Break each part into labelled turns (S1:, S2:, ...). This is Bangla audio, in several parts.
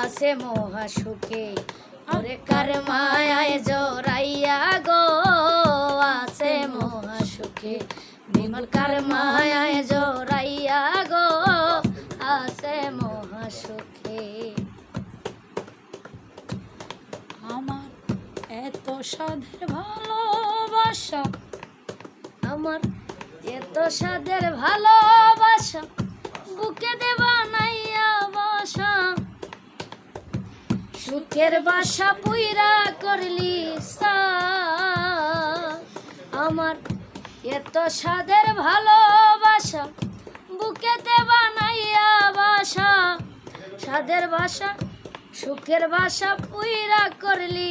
S1: মহা সুখে। ওরে কার মায়ায় জোরাইয়া গো আছে মহা সুখে। বিমল কার মায়ায় জোরাইয়া গো আছে মহা সুখে।
S2: আমার এত সাধের ভালোবাসা।
S1: আমার এত সাদের ভালোবাসা। বুকে দেবা সুখের বাসা পুইরা করলি। আমার এত সাদের ভালোবাসা, বুকেতে বানাইয়া বাসা সাদের বাসা, সুখের বাসা পুইরা করলি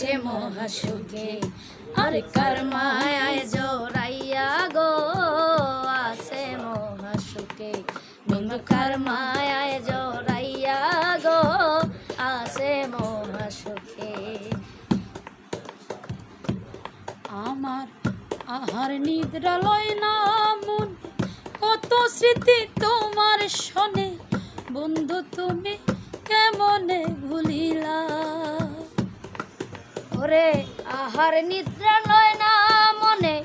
S1: আছে মহাসুখে। আর কার মায়ায় জোরাইয়া গো আছে মহাসুখে? কার মায়ায় জোরাইয়া গো আছে মহাসুখে?
S2: আমার আহার নিদ্রা লয় না মন, কত স্মৃতি তোমার শনে। বন্ধু, তুমি কেমনে ভুলিলা?
S1: ওরে আহার নিদ্রা লয় না মনে।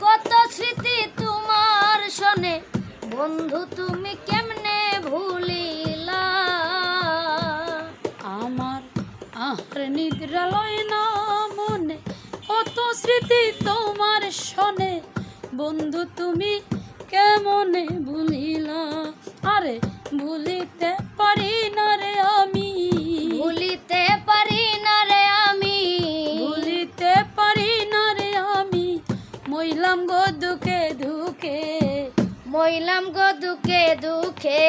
S1: কত স্মৃতি তোমার শোনে। বন্ধু, তুমি কেমনে ভুলিলা?
S2: আমার আহার নিদ্রা লয় না মনে। কত স্মৃতি তোমার শনে। বন্ধু, তুমি কেমনে ভুলিলা? আরে, ভুলিতে পারি না রে মইলাম গো দুকে ধুকে
S1: মইলাম গো দুঃখে দুঃখে।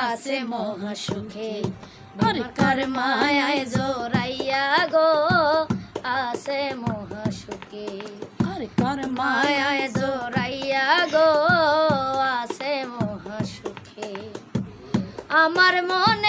S1: আছে মহা সুখে
S2: আরে
S1: কার মায়ায় জোরাইয়া গো। আছে মহা সুখে
S2: আরে কার
S1: মায়ায় জোরাইয়া গো। আছে মহা সুখে আমার মনে